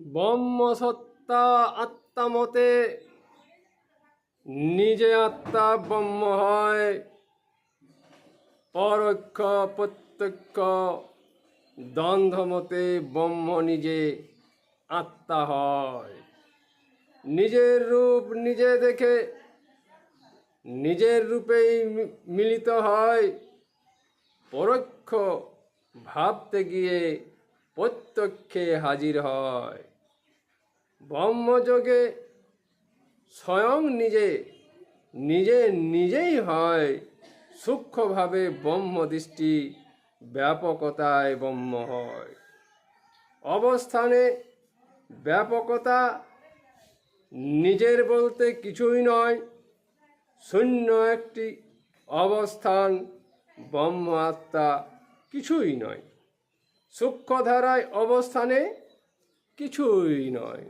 ব্রহ্মসত্তা আত্মামতে নিজে আত্মা ব্রহ্ম হয়। পরোক্ষ, প্রত্যক্ষ দ্বন্দ্বমতে ব্রহ্ম নিজে আত্মা হয়। নিজের রূপ নিজে দেখে নিজের রূপেই মিলিত হয়। পরোক্ষ ভাবতে গিয়ে প্রত্যক্ষে হাজির হয়। ব্রহ্মযোগে স্বয়ং নিজে নিজে নিজেই হয়। সূক্ষ্মভাবে ব্রহ্মদৃষ্টি ব্যাপকতায় ব্রহ্ম হয়। অবস্থানে ব্যাপকতা নিজের বলতে কিছুই নয়, শূন্য একটি অবস্থান ব্রহ্ম আত্মা কিছুই নয়। সূক্ষ্মধারায় অবস্থানে কিছুই নয়।